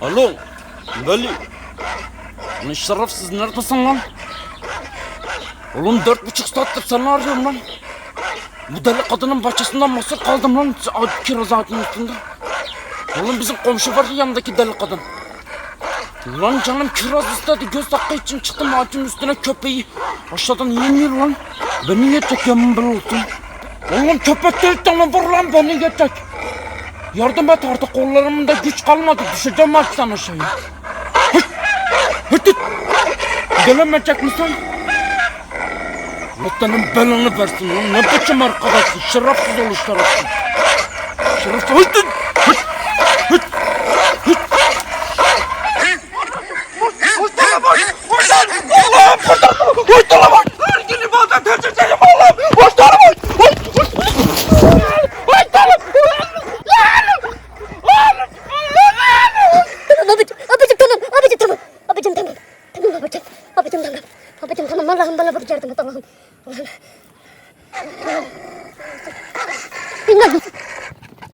Alo. Veli. Lan şerefsiz neredesin lan? Oğlum dört buçuk saattir seni arıyorum lan. Bu deli kadının bahçesinden mahsur kaldım lan. Kiraz ağacının üstünde. Oğlum bizim komşu var ya yanındaki deli kadın. Lan canım kiraz istedi göz hakkı için çıktım ağacın üstüne köpeği aşağıdan yemiyor lan. Beni yiyecek yemin bir olsun. Oğlum köpek değil tamam vur lan beni yiyecek. Yardım et artık kollarımda güç kalmadı düşeceğim ağaçtan aşağıya. Hıt! Hıt! Gelemeyecek misin? Senin belanı versin lan ne biçim arkadaşsın şerefsiz ol şerefsiz. Şerefsiz! Hıt! malah malah berjalan tengah tengah tinggal di